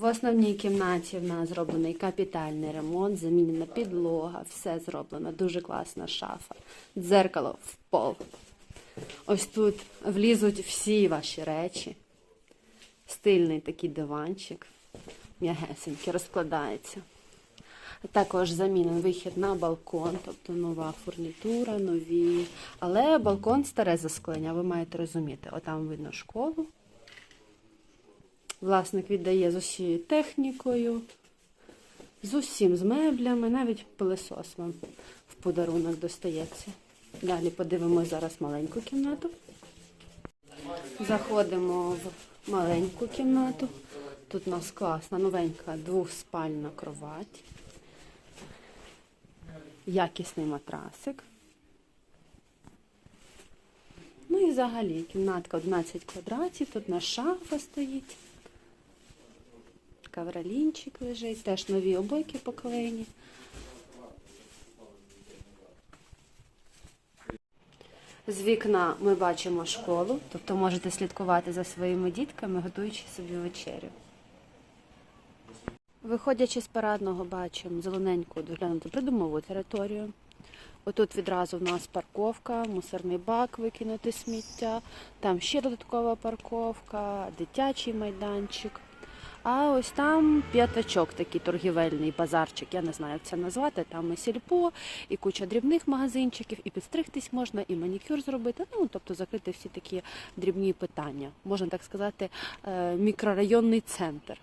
В основній кімнаті в нас зроблений капітальний ремонт, замінена підлога, все зроблено. Дуже класна шафа. Дзеркало в пол. Ось тут влізуть всі ваші речі. Стильний такий диванчик. М'ягесенький, розкладається. Також замінений вихід на балкон, тобто нова фурнітура, нові. Але балкон старе засклення, ви маєте розуміти. Отам видно школу. Власник віддає з усією технікою, з усім, з меблями, навіть пилесос вам в подарунок достається. Далі подивимося зараз маленьку кімнату. Заходимо в маленьку кімнату. Тут у нас класна, новенька двохспальна кровать. Якісний матрасик. Ну і взагалі кімнатка 11 квадратів, тут на шафа стоїть. Кавралінчик лежить, теж нові обойки поклеєні. З вікна ми бачимо школу, тобто можете слідкувати за своїми дітками, готуючи собі вечерю. Виходячи з парадного, бачимо зелененьку доглянуту придумову територію. Отут відразу в нас парковка, мусорний бак викинути сміття, там ще додаткова парковка, дитячий майданчик. А ось там п'ятачок, такий торгівельний базарчик, я не знаю, як це назвати. Там і сільпо, і куча дрібних магазинчиків, і підстригтись можна, і манікюр зробити. Ну, тобто закрити всі такі дрібні питання. Можна так сказати, е, мікрорайонний центр.